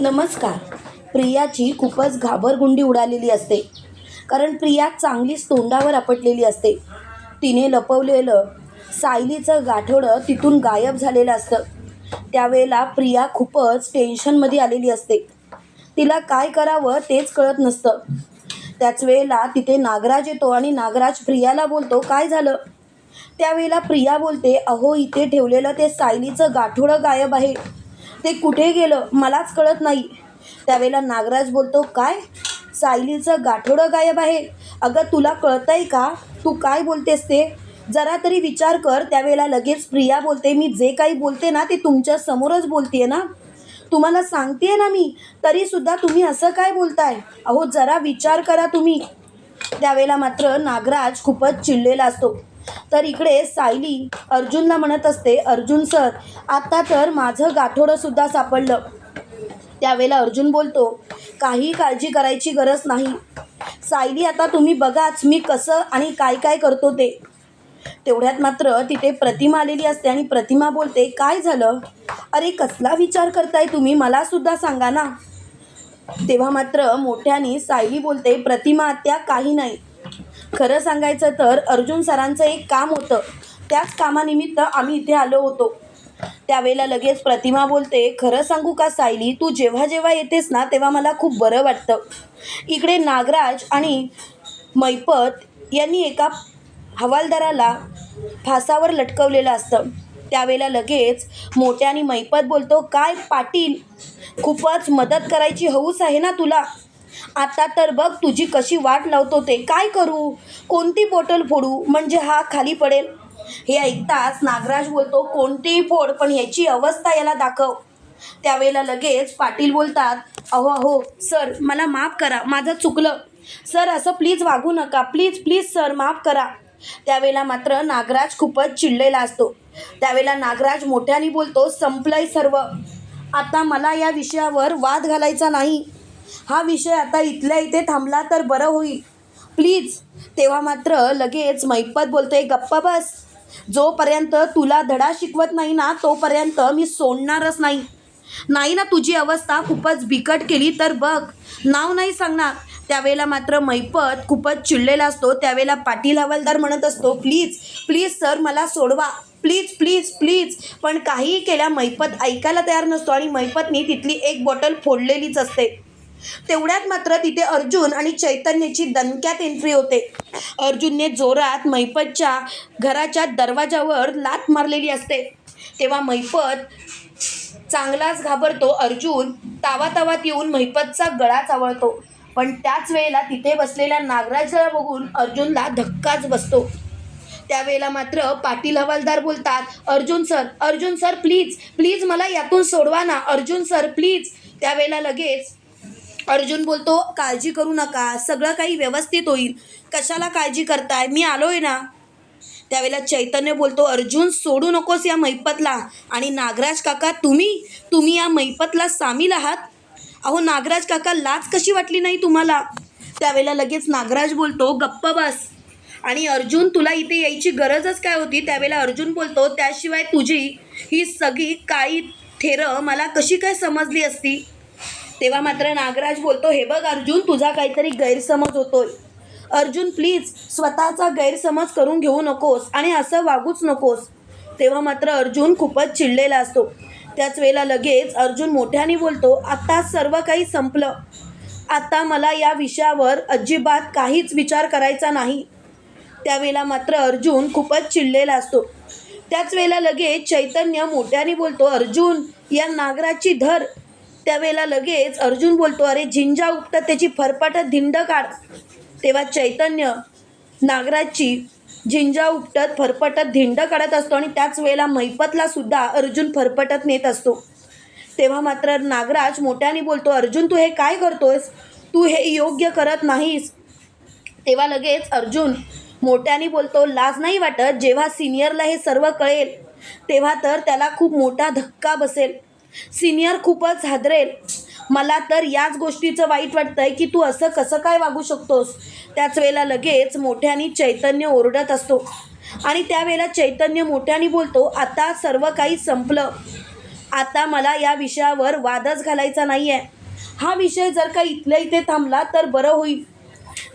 नमस्कार. प्रियाची खूपच घाबरगुंडी उडालेली असते. कारण प्रिया चांगलीच तोंडावर आपटलेली असते. तिने लपवलेलं सायलीचं गाठोडं तिथून गायब झालेलं असतं. त्यावेळेला प्रिया खूपच टेन्शनमध्ये आलेली असते. तिला काय करावं तेच कळत नसतं. त्याच वेळेला तिथे नागराज येतो आणि नागराज प्रियाला बोलतो काय झालं? त्यावेळेला प्रिया बोलते अहो इथे ठेवलेलं ते सायलीचं गाठोडं गायब आहे. ते कुठे गेलं मलाच कळत नाही. त्यावेळेला नागराज बोलतो काय? सायलीचं गाठोडं गायब आहे. अगं तुला कळतंय का? तू काय बोलतेस ते? जरा तरी विचार कर. त्यावेळेला लगेच प्रिया बोलते मी जे काही बोलते ना ते तुमच्या समोरच बोलते ना? तुम्हाला सांगते ना मी? तरीसुद्धा तुम्ही असं काय बोलताय? अहो जरा विचार करा तुम्ही. त्यावेळेला मात्र नागराज खूपच चिडलेला असतो. तर इकडे सायली अर्जुनला म्हणत असते अर्जुन सर आता तर माझं गाठोडंसुद्धा सापडलं. त्यावेळेला अर्जुन बोलतो काही काळजी करायची गरज नाही. सायली आता तुम्ही बघाच मी कसं आणि काय काय करतो ते. तेवढ्यात मात्र तिथे प्रतिमा आलेली असते आणि प्रतिमा बोलते काय झालं? अरे कसला विचार करताय तुम्ही? मला सुद्धा सांगा ना. तेव्हा मात्र मोठ्याने सायली बोलते प्रतिमा त्या काही नाही. खरं सांगायचं तर अर्जुन सरांचं एक काम होतं. त्याच कामानिमित्त आम्ही इथे आलो होतो. त्यावेळेला लगेच प्रतिमा बोलते खरं सांगू का सायली तू जेव्हा जेव्हा येतेस ना तेव्हा मला खूप बरं वाटतं. इकडे नागराज आणि मैपत यांनी एका हवालदाराला फासावर लटकवलेलं असतं. त्यावेळेला लगेच मोठ्याने मैपत बोलतो काय पाटील खूपच मदत करायची हौस आहे ना तुला? आता तर बघ तुझी कशी वाट लावतो ते. काय करू? कोणती बॉटल फोडू? म्हणजे हा खाली पडेल. हे ऐकताच नागराज बोलतो कोणतीही फोड? पण ह्याची अवस्था याला दाखव. त्यावेळेला लगेच पाटील बोलतात अहो अहो सर मला माफ करा माझं चुकलं. सर असं प्लीज वागू नका. प्लीज प्लीज सर माफ करा. त्यावेळेला मात्र नागराज खूपच चिडलेला असतो. त्यावेळेला नागराज मोठ्याने बोलतो संपलंय सर्व. आता मला या विषयावर वाद घालायचा नाही. हा विषय आता इथल्या इथे थांबला तर बरं होईल. प्लीज तेव्हा मात्र लगेच मैपत बोलतोय गप्पा बस. जोपर्यंत तुला धडा शिकवत नाही ना तोपर्यंत मी सोडणारच नाही. नाही ना तुझी अवस्था खूपच बिकट केली तर बघ. नाव नाही सांगणार. त्यावेळेला मात्र मैपत खूपच चिडलेला असतो. त्यावेळेला पाटील हवालदार म्हणत असतो प्लीज प्लीज सर मला सोडवा. Please please please. पण काहीही केल्या मैपत ऐकायला तयार नसतो आणि मैपतनी तिथली एक बॉटल फोडलेलीच असते. तेवढ्यात मात्र तिथे अर्जुन आणि चैतन्याची दणक्यात एंट्री होते. अर्जुनने जोरात मैपतच्या घराच्या दरवाजावर लात मारलेली असते. तेव्हा मैपत चांगलाच घाबरतो. अर्जुन तावातावात येऊन मैपतचा गळा चावळतो. पण त्याच वेळेला तिथे बसलेल्या नागराजला बघून अर्जुनला धक्काच बसतो. त्यावेळेला मात्र पाटील हवालदार बोलतात Arjun sir Arjun sir please please मला यातून सोडवा ना. अर्जुन सर प्लीज त्यावेळेला लगेच अर्जुन बोलतो काळजी करू नका सगळं काही व्यवस्थित होईल. कशाला काळजी करताय? मी आलोय ना. त्यावेळेला चैतन्य बोलतो अर्जुन सोडू नकोस या मैपतला. आणि नागराज काका तुम्ही? तुम्ही या मैपतला सामील आहात? अहो नागराज काका लाच कशी वाटली नाही तुम्हाला? त्यावेळेला लगेच नागराज बोलतो गप्प बस. आणि अर्जुन तुला इथे यायची गरजच काय होती? त्यावेळेला अर्जुन बोलतो त्याशिवाय तुझी ही सगळी काळी थेरं मला कशी काय समजली असती? तेव्हा मात्र नागराज बोलतो हे बघ अर्जुन तुझा काहीतरी गैरसमज होतोय. अर्जुन प्लीज स्वतःचा गैरसमज करून घेऊ नकोस आणि असं वागूच नकोस. तेव्हा मात्र अर्जुन खूपच चिडलेला असतो. त्याच वेळेला लगेच अर्जुन मोठ्याने बोलतो आत्ता सर्व काही संपलं. आत्ता मला या विषयावर अजिबात काहीच विचार करायचा नाही. त्यावेळेला मात्र अर्जुन खूपच चिडलेला असतो. त्याच वेळेला लगेच चैतन्य मोठ्याने बोलतो अर्जुन या नागराची धर. त्यावेळेला लगेच अर्जुन बोलतो अरे झिंजा उपटत त्याची फरफाटत धिंड काढ. तेव्हा चैतन्य नागराजची झिंजा उपटत फरफटत धिंड काढत असतो आणि त्याच वेळेला मैपतला सुद्धा अर्जुन फरफटत नेत असतो. तेव्हा मात्र नागराज मोठ्याने बोलतो अर्जुन तू हे काय करतोयस? तू हे योग्य करत नाहीस. तेव्हा लगेच अर्जुन मोठ्याने बोलतो लाज नाही वाटत जेव्हा सिनियरला हे सर्व कळेल तेव्हा तर त्याला खूप मोठा धक्का बसेल. सिनियर खूपच हादरेल. मला तर याच गोष्टीचं वाईट वाटतंय की तू असं कसं काय वागू शकतोस? त्याच वेळेला लगेच मोठ्याने चैतन्य ओरडत असतो. आणि त्यावेळेला चैतन्य मोठ्याने बोलतो आता सर्व काही संपलं. आता मला या विषयावर वादच घालायचा नाही आहे हा विषय जर का इथल्या इथे थांबला तर बरं होईल.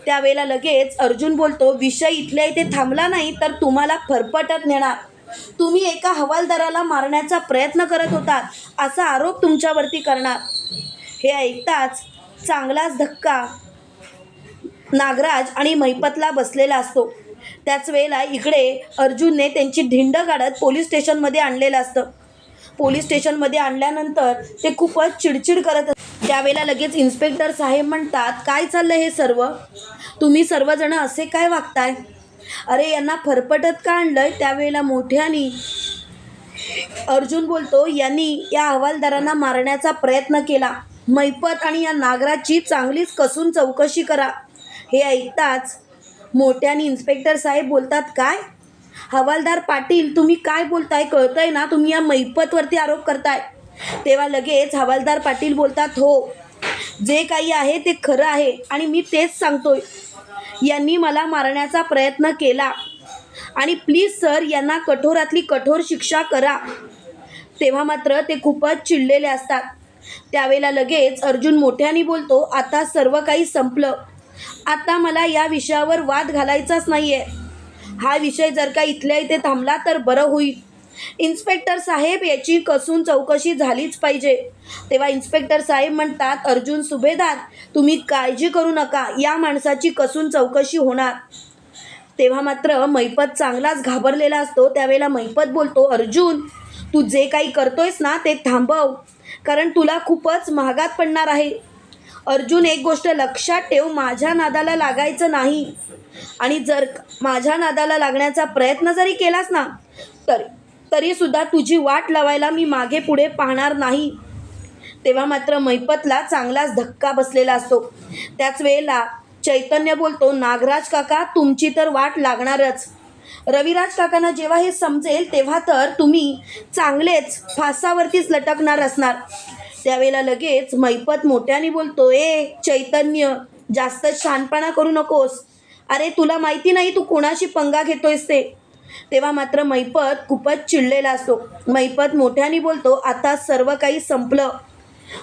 त्यावेळेला लगेच अर्जुन बोलतो विषय इथल्या इथे थांबला नाही तर तुम्हाला फरफटत नेणार. तुम्ही एका हवालदाराला मारण्याचा प्रयत्न करत होतात असा आरोप तुमच्यावरती करणार. हे ऐकताच चांगलाच धक्का नागराज आणि महिपतला बसलेला असतो. त्याच वेळेला इकडे अर्जुनने त्यांची धिंड काढत पोलीस स्टेशनमध्ये आणलेलं असतं. पोलीस स्टेशनमध्ये आणल्यानंतर ते खूपच चिडचिड करत असतात. त्यावेळेला लगेच इन्स्पेक्टर साहेब म्हणतात काय चाललं हे सर्व? तुम्ही सर्वजण असे काय वागताय? अरे यांना फरफटत का आणलंय? त्यावेळेला मोठ्यानी अर्जुन बोलतो यांनी या हवालदारांना मारण्याचा प्रयत्न केला. मैपत आणि या नागराची चांगलीच कसून चौकशी करा. हे ऐकताच मोठ्याने इन्स्पेक्टर साहेब बोलतात काय? हवालदार पाटील तुम्ही काय बोलताय? कळतंय ना तुम्ही या मैपतवरती आरोप करताय. तेव्हा लगेच हवालदार पाटील बोलतात हो जे काही आहे ते खरं आहे आणि मी तेच सांगतोय. यांनी मला मारण्याचा प्रयत्न केला. आणि प्लीज सर यांना कठोरातली कठोर शिक्षा करा. तेव्हा मात्र ते खूपच चिडलेले असतात. त्यावेळेला लगेच अर्जुन मोठ्याने बोलतो आता सर्व काही संपलं. आता मला या विषयावर वाद घालायचाच नाही आहे हा विषय जर का इथल्या इथे थांबला तर बरं होईल. इन्स्पेक्टर साहेब याची कसून चौकशी झालीच पाहिजे. तेव्हा इन्स्पेक्टर साहेब म्हणतात अर्जुन सुभेदार तुम्ही काळजी करू नका या माणसाची कसून चौकशी होणार. तेव्हा मात्र मैपत चांगलाच घाबरलेला असतो. त्यावेळेला मैपत बोलतो अर्जुन तू जे काही करतोयस ना ते थांबव कारण तुला खूपच महागात पडणार आहे. अर्जुन एक गोष्ट लक्षात ठेव माझ्या नादाला लागायचं नाही. आणि जर माझ्या नादाला लागण्याचा प्रयत्न जरी केलास ना तर तरीसुद्धा तुझी वाट लावायला मी मागे पुढे पाहणार नाही. तेव्हा मात्र मैपतला चांगलाच धक्का बसलेला असतो. त्याच वेळेला चैतन्य बोलतो नागराज काका तुमची तर वाट लागणारच. रविराज काकांना जेव्हा हे समजेल तेव्हा तर तुम्ही चांगलेच फासावरतीच लटकणार असणार. त्यावेळेला लगेच मैपत मोठ्याने बोलतो ए चैतन्य जास्त शहाणपणा करू नकोस. अरे तुला माहिती नाही तू कोणाशी पंगा घेतोयस ते. तेव्हा मात्र मैपत खूपच चिडलेला असतो. मैपत मोठ्याने बोलतो आता सर्व काही संपलं.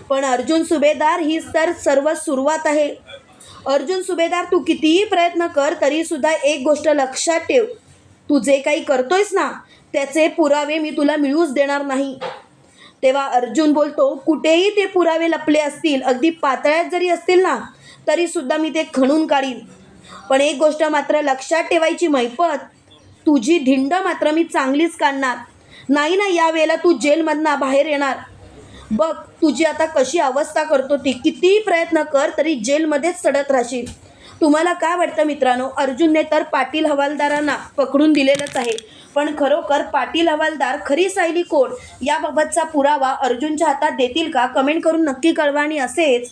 पण अर्जुन सुभेदार हीच तर सर्व सुरुवात आहे. अर्जुन सुभेदार तू कितीही प्रयत्न कर तरीसुद्धा एक गोष्ट लक्षात ठेव. तू जे काही करतोयस ना त्याचे पुरावे मी तुला मिळूच देणार नाही. तेव्हा अर्जुन बोलतो कुठेही ते पुरावे लपले असतील अगदी पातळ्यात जरी असतील ना तरीसुद्धा मी ते खणून काढीन. पण एक गोष्ट मात्र लक्षात ठेवायची मैपत तुझी धिंड मात्र मी चांगलीच काढणार. नाही ना या वेळेला तू जेलमधनं बाहेर येणार. बघ तुझी आता कशी अवस्था करतो ती. कितीही प्रयत्न कर तरी जेलमध्येच सडत राहशील. तुम्हाला काय वाटतं मित्रांनो? अर्जुनने तर पाटील हवालदारांना पकडून दिलेलंच आहे. पण खरोखर पाटील हवालदार खरी सायली कोण? याबाबतचा पुरावा अर्जुनच्या हातात देतील का? कमेंट करून नक्की कळवा आणि असेच.